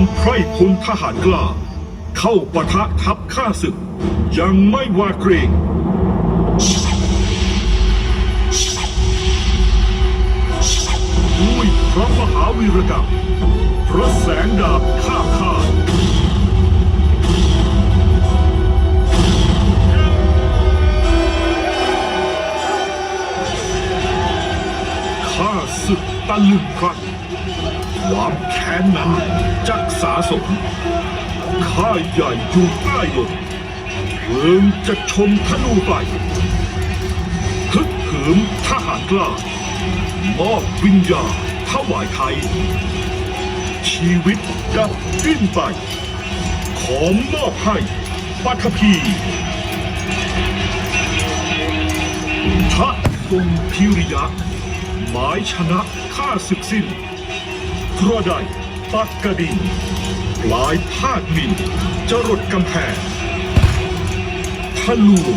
ำไพร่พลทหารกล้า เข้าปะทะทัพข้าศึก ยังไม่หวาเกรงด้วยพระมหาวีรกรรมพระแสงดาบข้าข้าข้าศึกตะลึงพลัน ความแค้นนั้นจักสาสม ข้าใหญ่อยู่ใต้ลมเพิงจะชมธนูไปฮึกเหิมทหารกล้ามอบวิญญาถวายไทย ชีวิตดับดิ้นไป ขอมอบให้ปัทภีพระทรงพิริยะหมายชนะข้าศึกสิ้น เพราะใดปักกระดิ่งปลายภาดมิน จรดกำแพงทะลวง